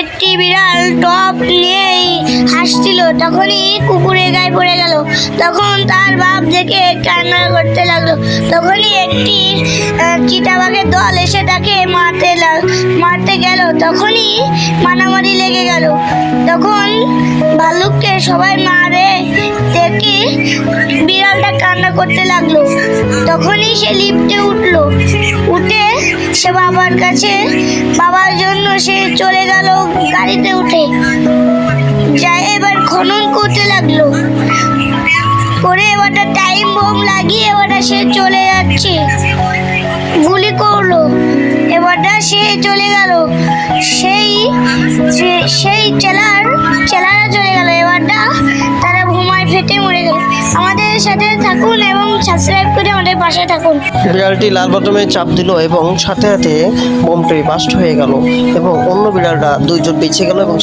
একটি বিড়াল টপ নিয়েই হাসছিল। তখনই কুকুরের গায়ে পড়ে গেল। তখন তার বাপ দেখে কান্না করতে লাগল। তখনই একটি চিতাবাঘের দল এসে তাকে মারতে লাগ, মারতে গেল। তখনই মারামারি লেগে গেল। তখন ভালুককে সবাই মারে দেখে বিড়ালটা কান্না করতে লাগল। তখনই সে লিফটে উঠল। উঠে সে বাবার কাছে, বাবার সে চলে গেল গাড়িতে উঠে। যাই এবার খনন করতে লাগল। করে এবারটা টাইম বোম লাগিয়ে এবারটা সে চলে যাচ্ছে। গুলি করল। এবারটা সে চলে গেল। সেই যে- সেই চেলার চেলারা চলে গেল। এবারটা তারা ঘুমায় ফেটে মরে গেল। আমাদের সাথে থাকুন এবং সাবস্ক্রাইব করে আমাদের পাশে থাকুন। বিড়ালটি লাল বাটমে চাপ দিল এবং সাথে সাথে বোমটি বাস্ট হয়ে গেল এবং অন্য বিড়ালটা দুইজন বেঁচে গেল এবং